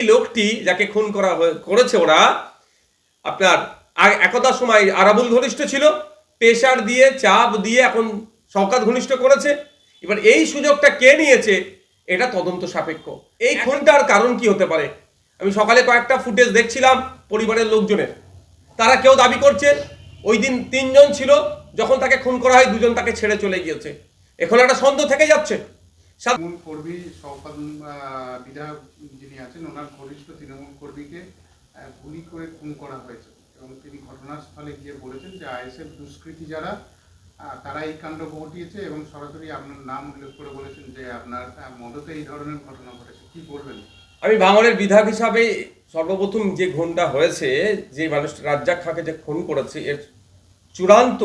এই লোকটি যাকে খুন করা করেছে ওরা আপনার একদা সময় আরাবুল ঘনিষ্ঠ ছিল প্রেশার দিয়ে চাপ দিয়ে এখন শওকাত ঘনিষ্ঠ করেছে। এবার এই সুযোগটা কে নিয়েছে এটা তদন্ত সাপেক্ষ। এই খুনটার কারণ কি হতে পারে? আমি সকালে কয়েকটা ফুটেজ দেখছিলাম পরিবারের লোকজনের। তারা কেউ দাবি করছে ওই দিন তিনজন ছিল যখন তাকে খুন করা হয় দুজন তাকে ছেড়ে চলে গিয়েছে। এখন একটা সন্দেহ থেকে যাচ্ছে। তৃণমূল কর্মী আহ, বিধায়ক যিনি আছেন ওনার ঘনিষ্ঠ তৃণমূল কর্মীকে গুলি করে খুন করা হয়েছে। এবং তিনি ঘটনাস্থলে গিয়ে বলেছেন যে আইএসএফ দুষ্কৃতী যারা তারা এই কাণ্ড ঘটিয়েছে এবং সরাসরি আপনার নাম উল্লেখ করে বলেছেন যে আপনার মদতে এই ধরনের ঘটনা ঘটেছে। কি বলবেন? আমি ভাঙড়ের বিধায়ক হিসাবে সর্বপ্রথম যে খুনটা হয়েছে যে মানুষ রাজ্জাক খাকে যে খুন করেছে এর চূড়ান্ত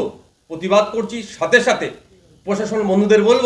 প্রতিবাদ করছি। সাথে সাথে প্রশাসন বন্ধুদের বলব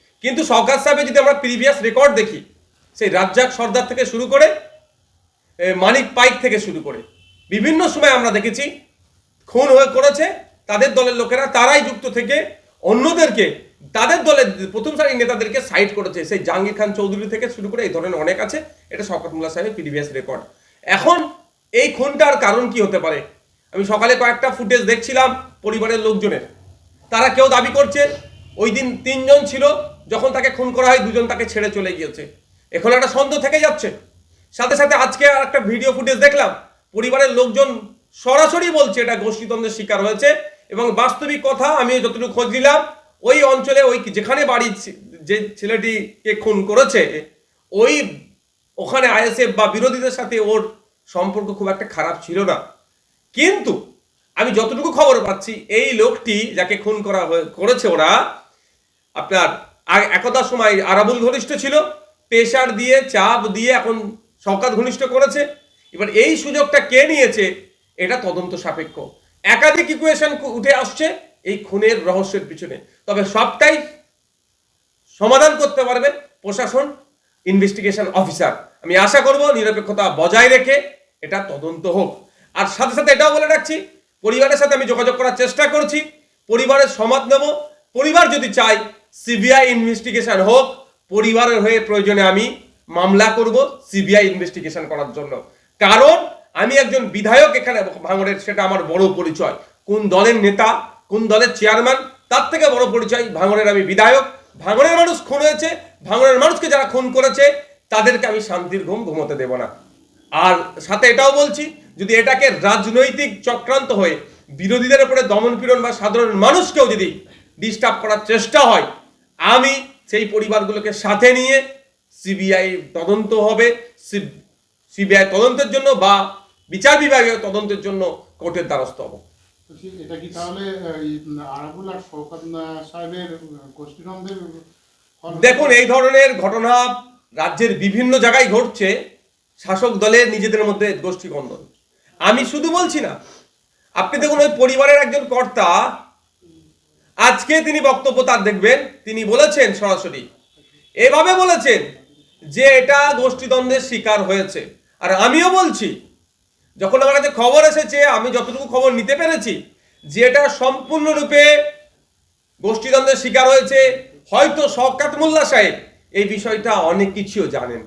কিন্তু শওকাত সাহেবের যদি আমরা প্রিভিয়াস রেকর্ড দেখি, সেই রাজ্জাক সর্দার থেকে শুরু করে মানিক পাইক থেকে শুরু করে, বিভিন্ন সময় আমরা দেখেছি খুন হয়ে করেছে তাদের দলের লোকেরা, তারাই যুক্ত থেকে অন্যদেরকে, তাদের দলের প্রথম সারির নেতাদেরকে সাইড করেছে। সেই জাহাঙ্গীর খান চৌধুরী থেকে শুরু করে এই ধরনের অনেক আছে, এটা শওকত মোল্লা সাহেবের প্রিভিয়াস রেকর্ড এখন এই খুনটার কারণ কি হতে পারে? আমি সকালে কয়েকটা ফুটেজ দেখছিলাম পরিবারের লোকজনের। তারা কেউ দাবি করছে, ওই দিন তিনজন ছিল যখন তাকে খুন করা হয়, দুজন তাকে ছেড়ে চলে গিয়েছে। এখন একটা সন্দেহ থেকে যাচ্ছে। সাথে সাথে আজকে আর একটা ভিডিও ফুটেজ দেখলাম, পরিবারের লোকজন সরাসরি বলছে এটা গোষ্ঠীদ্বন্দ্বের শিকার হয়েছে এবং বাস্তবিক কথা আমি যতটুকু খোঁজ নিলাম, ওই অঞ্চলে ওই যেখানে বাড়ি যে ছেলেটিকে খুন করেছে, ওই ওখানে আইএসএফ বা বিরোধীদের সাথে ওর সম্পর্ক খুব একটা খারাপ ছিল না। কিন্তু আমি যতটুকু খবর পাচ্ছি, এই লোকটি যাকে খুন করা করেছে ওরা, আপনার আ- একদা সময় আরাবুল ঘনিষ্ঠ ছিল প্রেশার দিয়ে, চাপ দিয়ে এখন শওকাত ঘনিষ্ঠ করেছে। এবার এই সুযোগটা কে নিয়েছে, এটা তদন্ত সাপেক্ষ। একাধিক ইকুয়েশন উঠে আসছে এই খুনের রহস্যের পিছনে। তবে সবটাই সমাধান করতে পারবে প্রশাসন ইনভেস্টিগেশন অফিসার আমি আশা করব নিরপেক্ষতা বজায় রেখে এটা তদন্ত হোক। আর সাথে সাথে এটাও বলে রাখছি, পরিবারের সাথে আমি যোগাযোগ করার চেষ্টা করছি, পরিবারের সমাদ নেব, পরিবার যদি চাই সিবিআই ইনভেস্টিগেশন হোক, পরিবারের হয়ে প্রয়োজনে আমি মামলা করব সিবিআই ইনভেস্টিগেশন করার জন্য। কারণ আমি একজন বিধায়ক এখানে ভাঙড়ের, সেটা আমার বড় পরিচয়। কোন দলের নেতা, কোন দলের চেয়ারম্যান তার থেকে বড় পরিচয় ভাঙড়ের আমি বিধায়ক। ভাঙড়ের মানুষ খুন হয়েছে, ভাঙড়ের মানুষকে যারা খুন করেছে, তাদেরকে আমি শান্তির ঘুম ঘুমোতে দেব না। আর সাথে এটাও বলছি, যদি এটাকে রাজনৈতিক চক্রান্ত হয়ে বিরোধীদের উপরে দমন পীড়ন বা সাধারণ মানুষকেও যদি ডিস্টার্ব করার চেষ্টা হয় আমি সেই পরিবারগুলোকে সাথে নিয়ে সিবিআই তদন্ত হবে সিবিআই তদন্তের জন্য বা বিচার বিভাগীয় তদন্তের জন্য কোর্টের দ্বারস্থ হব। এটা কি তাহলে আরাবুল আর শওকত সাহেবের গোষ্ঠীদ্বন্দ্বের দেখুন এই ধরনের ঘটনা রাজ্যের বিভিন্ন জায়গায় ঘটছে শাসক দলের নিজেদের মধ্যে গোষ্ঠীকন্দন আমি শুধু বলছি না আপনি দেখুন ওই পরিবারের একজন কর্তা আজকে তিনি বক্তব্য তার দেখবেন, তিনি বলেছেন সরাসরি। এভাবে বলেছেন যে এটা গোষ্ঠীদ্বন্দ্বের শিকার হয়েছে। আর আমিও বলছি, যখন আমার কাছে খবর এসেছে, আমি যতটুকু খবর নিতে পেরেছি, যে এটা সম্পূর্ণরূপে গোষ্ঠীদ্বন্দ্বের শিকার হয়েছে। হয়তো শওকাত মোল্লা সাহেব এই বিষয়টা অনেক কিছুও জানেন।